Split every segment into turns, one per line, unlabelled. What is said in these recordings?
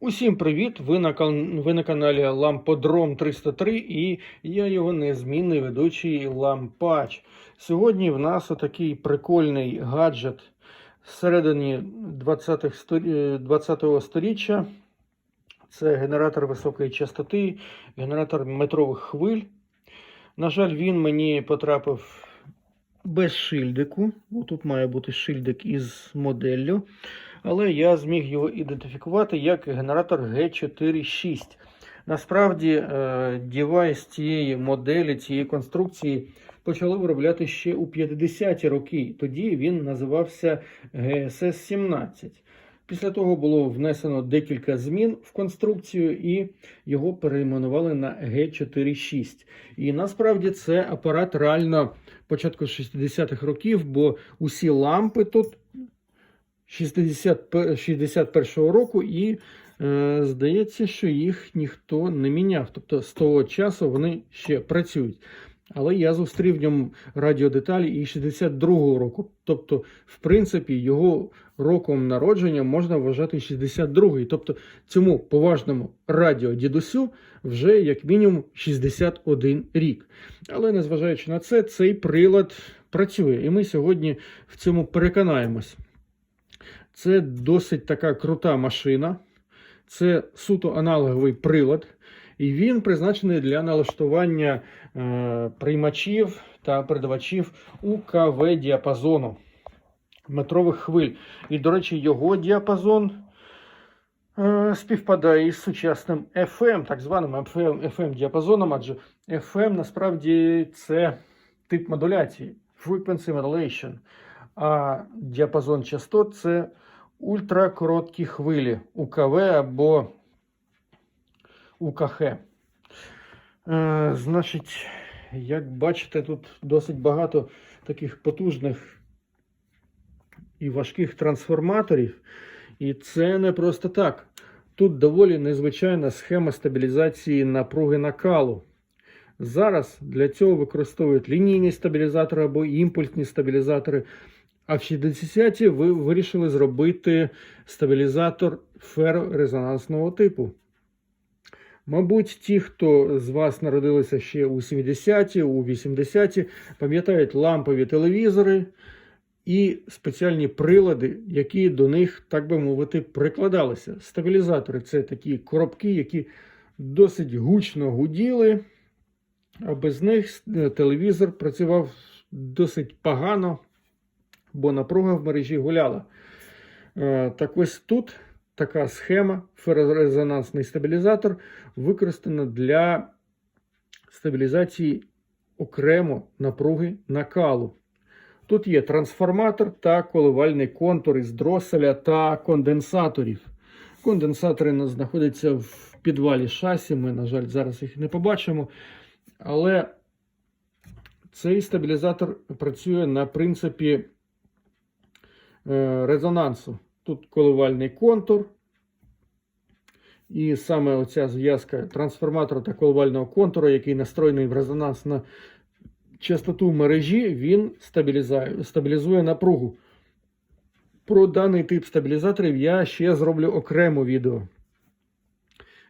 Усім привіт! Ви на, ви на каналі Ламподром 303 і я його незмінний ведучий Лампач. Сьогодні в нас отакий прикольний гаджет всередині 20-х сторі- 20-го сторіччя. Це генератор високої частоти, генератор метрових хвиль. На жаль, він мені потрапив без шильдику. Тут має бути шильдик із моделлю. Але я зміг його ідентифікувати як генератор G46. Насправді, е, девайс цієї моделі, цієї конструкції почали виробляти ще у 50-ті роки. Тоді він називався GSS-17. Після того було внесено декілька змін в конструкцію і його перейменували на G46. І насправді це апарат реально початку 60-х років, бо усі лампи тут 60, 61-го року, і е, здається, що їх ніхто не міняв. Тобто з того часу вони ще працюють. Але я зустрів в ньому радіодеталі і 62-го року. Тобто, в принципі, його роком народження можна вважати 62-й. Тобто цьому поважному радіодідусю вже як мінімум 61 рік. Але незважаючи на це, цей прилад працює. І ми сьогодні в цьому переконаємось. Це досить така крута машина. Це суто аналоговий прилад. І він призначений для налаштування е, приймачів та передавачів УКВ діапазону метрових хвиль. І, до речі, його діапазон е, співпадає із сучасним FM, так званим FM, FM діапазоном, адже FM насправді це тип модуляції, frequency modulation. А діапазон частот це ультракороткі хвилі УКВ або УКХ. Е, значить, як бачите, тут досить багато таких потужних і важких трансформаторів. І це не просто так. Тут доволі незвичайна схема стабілізації напруги накалу. Зараз для цього використовують лінійні стабілізатори або імпульсні стабілізатори. А в 60-ті ви вирішили зробити стабілізатор ферорезонансного типу. Мабуть, ті, хто з вас народилися ще у 70-ті, у 80-ті, пам'ятають лампові телевізори і спеціальні прилади, які до них, так би мовити, прикладалися. Стабілізатори це такі коробки, які досить гучно гуділи, а без них телевізор працював досить погано, бо напруга в мережі гуляла. Е, Так ось тут така схема, ферорезонансний стабілізатор, використана для стабілізації окремо напруги накалу. Тут є трансформатор та коливальний контур із дроселя та конденсаторів. Конденсатори знаходяться в підвалі шасі. Ми, на жаль, зараз їх не побачимо. Але цей стабілізатор працює на принципі резонансу. Тут коливальний контур. І саме оця зв'язка трансформатора та коливального контуру, який настроєний в резонанс на частоту мережі, він стабілізує, стабілізує напругу. Про даний тип стабілізаторів я ще зроблю окремо відео.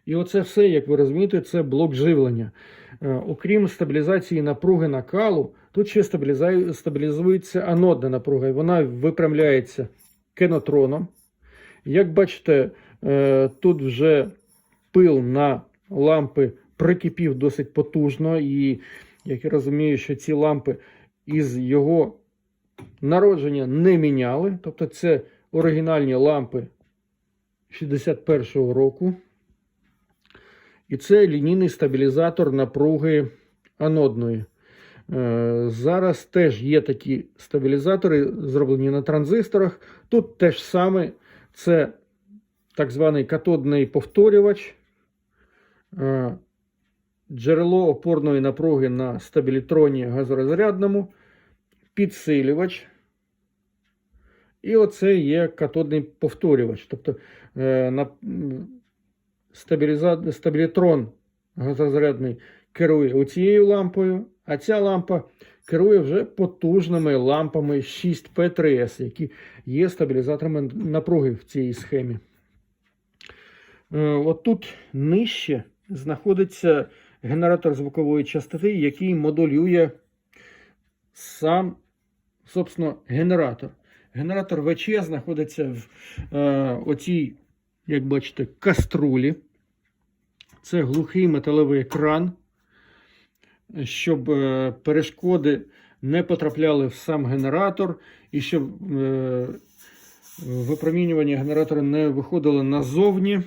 І оце все, як ви розумієте, це блок живлення. Е, Окрім стабілізації напруги накалу, тут ще стабілізується анодна напруга, і вона випрямляється кенотроном. Як бачите, е, тут вже пил на лампи прикипів досить потужно, і як я розумію, що ці лампи із його народження не міняли. Тобто це оригінальні лампи 61-го року. І це лінійний стабілізатор напруги анодної. Е, Зараз теж є такі стабілізатори, зроблені на транзисторах. Тут теж саме це так званий катодний повторювач, е, джерело опорної напруги на стабілітроні газорозрядному, підсилювач. І оце є катодний повторювач. Тобто е, стабіліза... стабілітрон газорозрядний керує оцією лампою, а ця лампа керує вже потужними лампами 6P3S, які є стабілізаторами напруги в цій схемі. Е, Отут нижче знаходиться генератор звукової частоти, який модулює сам, собственно, генератор. Генератор ВЧ знаходиться в е, оцій, як бачите, каструлі. Це глухий металевий екран, щоб е, перешкоди не потрапляли в сам генератор і щоб е, випромінювання генератора не виходило назовні.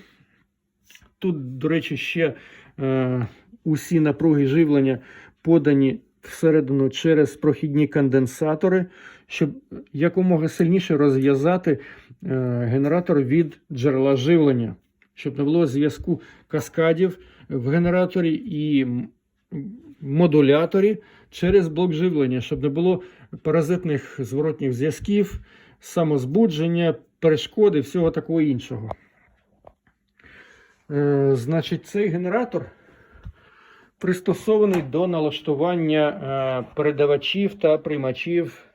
Тут, до речі, ще е, усі напруги живлення подані всередину через прохідні конденсатори, щоб якомога сильніше розв'язати генератор від джерела живлення, щоб не було зв'язку каскадів в генераторі і модуляторі через блок живлення, щоб не було паразитних зворотніх зв'язків, самозбудження, перешкоди, всього такого іншого. Е, Значить, цей генератор пристосований до налаштування е, передавачів та приймачів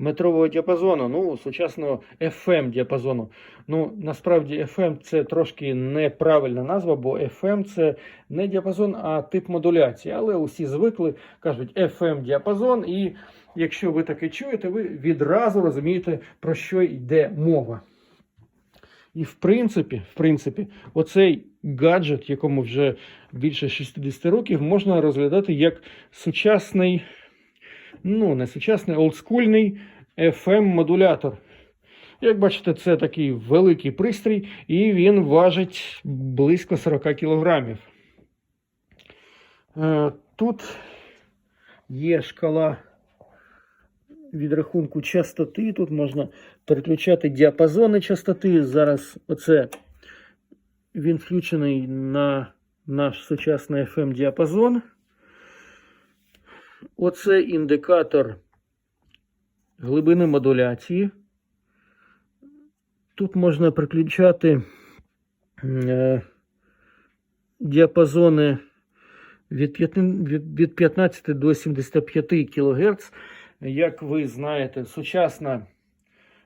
метрового діапазону, ну, сучасного FM діапазону. Ну, насправді FM це трошки неправильна назва, бо FM це не діапазон, а тип модуляції. Але усі звикли, кажуть FM діапазон, і якщо ви таке чуєте, ви відразу розумієте, про що йде мова. І в принципі, в принципі, оцей гаджет, якому вже більше 60 років, можна розглядати як сучасний, ну, не сучасний, олдскульний FM-модулятор. Як бачите, це такий великий пристрій, і він важить близько 40 кілограмів. Е, Тут є шкала відрахунку частоти. Тут можна переключати діапазони частоти. Зараз оце він включений на наш сучасний FM діапазон. Оце індикатор глибини модуляції. Тут можна приключати е, діапазони від, 5 від, від 15 до 75 кГц. Як ви знаєте, сучасна,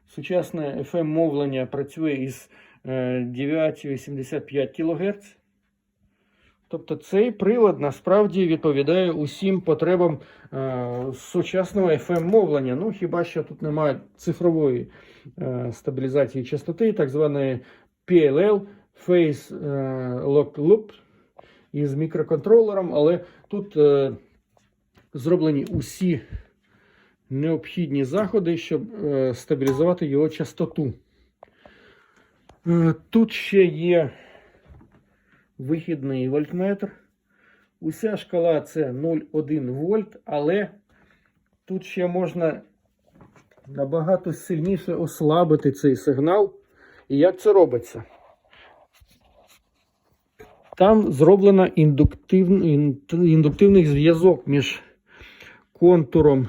сучасне FM-мовлення працює із е, 9,85 кГц. Тобто цей прилад насправді відповідає усім потребам е, сучасного FM-мовлення. Ну, хіба що тут немає цифрової е, стабілізації частоти, так званої PLL Phase е, Lock Loop із мікроконтролером, але тут е, зроблені усі необхідні заходи, щоб е, стабілізувати його частоту. Е, Тут ще є вихідний вольтметр. Уся шкала це 0,1 вольт, але тут ще можна набагато сильніше ослабити цей сигнал. І як це робиться? Там зроблено індуктив, ін- індуктивний зв'язок між контуром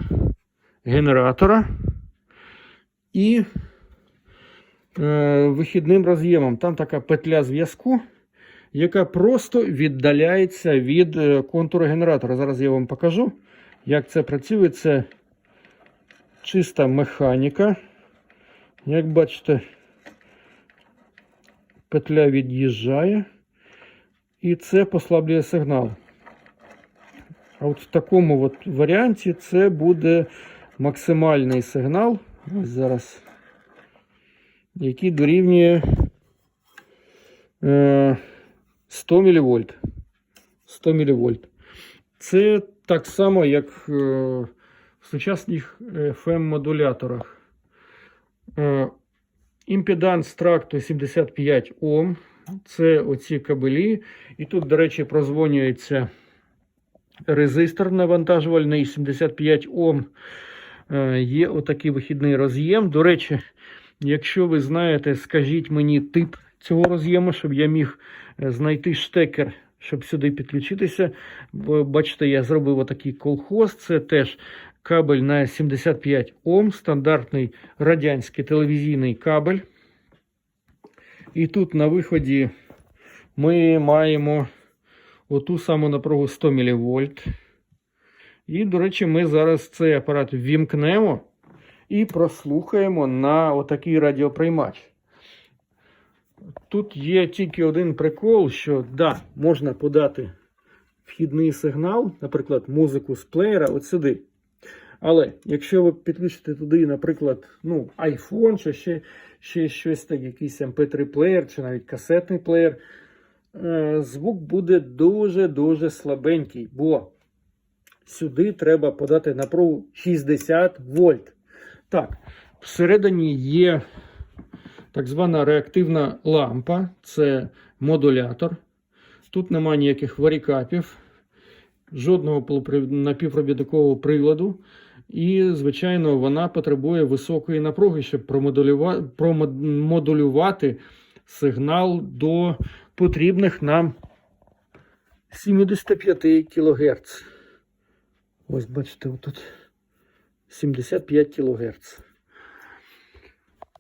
генератора і е, вихідним роз'ємом. Там така петля зв'язку, яка просто віддаляється від е, контуру генератора. Зараз я вам покажу, як це працює. Це чиста механіка. Як бачите, петля від'їжджає, і це послаблює сигнал. А от в такому от варіанті це буде максимальний сигнал. Ось зараз, який дорівнює е, 100 мВ. 100 мВ. Це так само, як е, в сучасних FM-модуляторах. Е, імпеданс тракту 75 Ом. Це оці кабелі. І тут, до речі, прозвонюється резистор навантажувальний 75 Ом. Е, Є отакий вихідний роз'єм. До речі, якщо ви знаєте, скажіть мені тип цього роз'єму, щоб я міг е, знайти штекер, щоб сюди підключитися. Бачите, я зробив отакий колхоз. Це теж кабель на 75 Ом, стандартний радянський телевізійний кабель. І тут на виході ми маємо оту саму напругу 100 мВ. І, до речі, ми зараз цей апарат ввімкнемо і прослухаємо на отакий радіоприймач. Тут є тільки один прикол, що да, можна подати вхідний сигнал, наприклад, музику з плеєра от сюди. Але якщо ви підключите туди, наприклад, ну, iPhone чи ще, ще щось так, якийсь MP3 плеєр, чи навіть касетний плеєр, е, звук буде дуже-дуже слабенький, бо сюди треба подати напругу 60 вольт. Так, всередині є так звана реактивна лампа, це модулятор. Тут немає ніяких варікапів, жодного напівпровідникового приладу. І, звичайно, вона потребує високої напруги, щоб промодулюва- промодулювати сигнал до потрібних нам 75 кГц. Ось бачите, тут 75 кГц.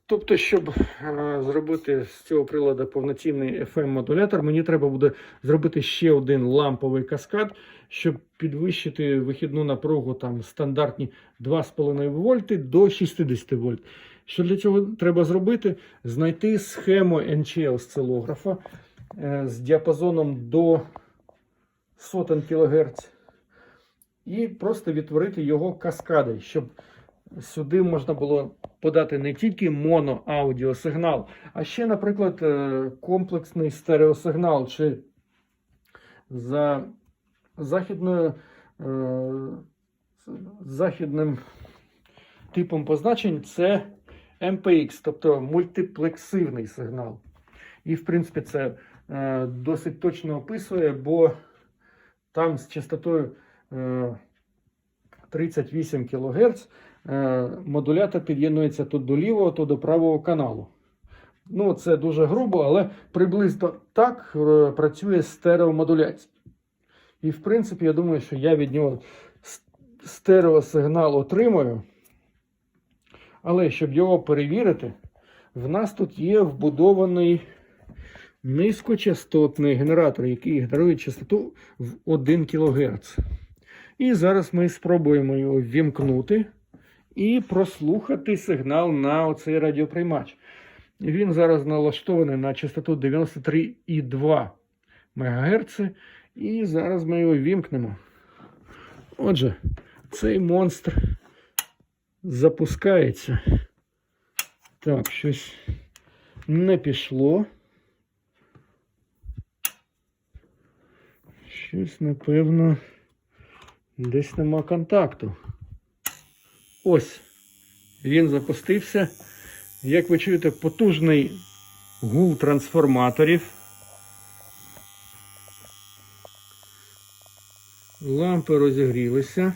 Тобто, щоб е, зробити з цього приладу повноцінний FM-модулятор, мені треба буде зробити ще один ламповий каскад, щоб підвищити вихідну напругу там стандартні 2,5 вольти до 60 вольт. Що для цього треба зробити? Знайти схему NC осцилографа е, з діапазоном до сотень кГц і просто відтворити його каскади, щоб сюди можна було подати не тільки моноаудіосигнал, а ще, наприклад, е, комплексний стереосигнал чи за західною, е, західним типом позначень це MPX, тобто мультиплексивний сигнал. І, в принципі, це е, досить точно описує, бо там з частотою е, 38 кГц модулятор під'єднується то до лівого, то до правого каналу. Ну, це дуже грубо, але приблизно так е, працює стереомодуляція. І, в принципі, я думаю, що я від нього стереосигнал отримую. Але щоб його перевірити, в нас тут є вбудований низькочастотний генератор, який генерує частоту в 1 кГц. І зараз ми спробуємо його ввімкнути і прослухати сигнал на оцей радіоприймач. Він зараз налаштований на частоту 93,2 МГц. І зараз ми його вімкнемо. Отже, цей монстр запускається. Так, щось не пішло. Щось, напевно, десь нема контакту. Ось, він запустився. Як ви чуєте, потужний гул трансформаторів. Лампи розігрілися.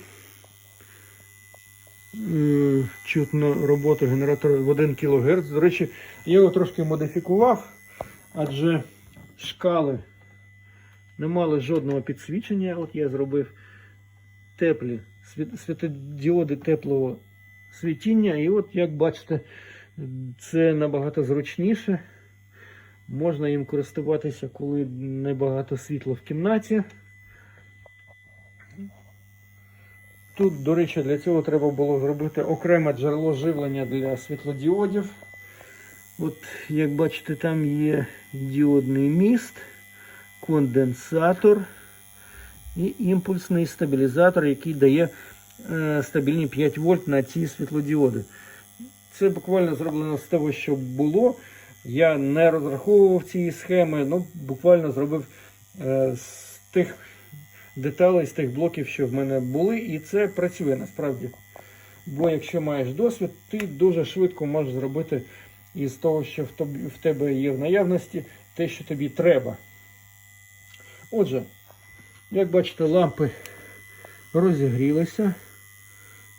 Чутно роботу генератора в 1 кГц. До речі, я його трошки модифікував, адже шкали не мали жодного підсвічення. От я зробив теплі світодіоди теплого світіння. І от, як бачите, це набагато зручніше. Можна їм користуватися, коли небагато світла в кімнаті. Тут, до речі, для цього треба було зробити окреме джерело живлення для світлодіодів. От, як бачите, там є діодний міст, конденсатор і імпульсний стабілізатор, який дає е, стабільні 5 вольт на ці світлодіоди. Це буквально зроблено з того, що було. Я не розраховував ці схеми, ну буквально зробив е, з тих деталей, з тих блоків, що в мене були, і це працює насправді. Бо якщо маєш досвід, ти дуже швидко можеш зробити із того, що в тебе є в наявності, те, що тобі треба. Отже, як бачите, лампи розігрілися.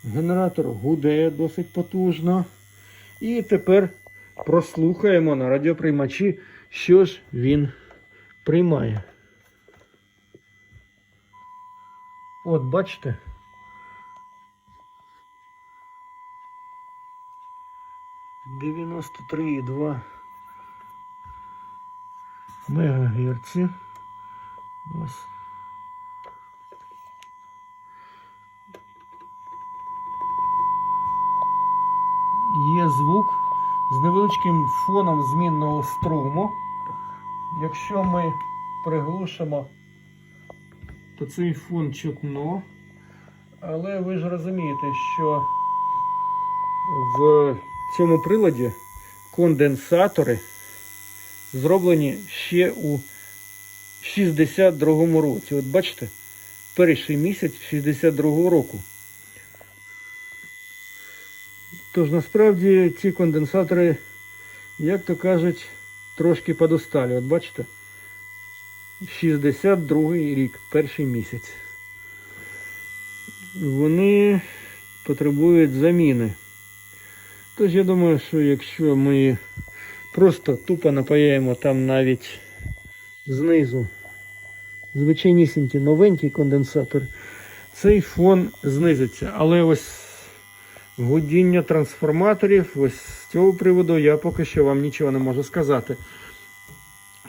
Генератор гуде досить потужно. І тепер прослухаємо на радіоприймачі, що ж він приймає. От бачите. Дев'яносто три і два мегагерці. Ось. Є звук. з невеличким фоном змінного струму. Якщо ми приглушимо, то цей фон чутно. Але ви ж розумієте, що в цьому приладі конденсатори зроблені ще у 62-му році. От бачите, перший місяць 62-го року. Тож насправді ці конденсатори, як то кажуть, трошки подосталі. От бачите? 62-й рік, перший місяць. Вони потребують заміни. Тож я думаю, що якщо ми просто тупо напаяємо там навіть знизу звичайнісінький новенький конденсатор, цей фон знизиться. Але ось гудіння трансформаторів, ось з цього приводу я поки що вам нічого не можу сказати.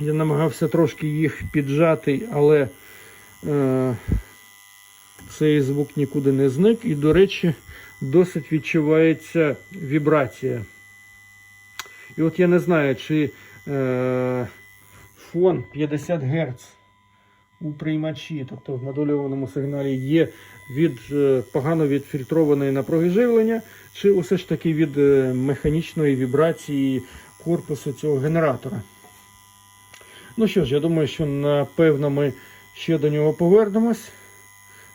Я намагався трошки їх піджати, але е, цей звук нікуди не зник. І, до речі, досить відчувається вібрація. І от я не знаю, чи е, фон 50 Гц у приймачі, тобто в модульованому сигналі, є від е, погано відфільтрованої напруги живлення, чи усе ж таки від е, механічної вібрації корпусу цього генератора. Ну що ж, я думаю, що напевно ми ще до нього повернемось.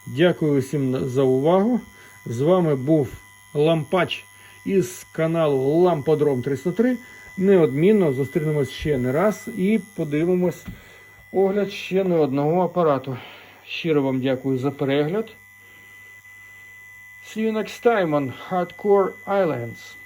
Дякую всім за увагу. З вами був Лампач із каналу Ламподром 303. Неодмінно зустрінемось ще не раз і подивимось огляд ще не одного апарату. Щиро вам дякую за перегляд. See you next time on Hardcore Islands.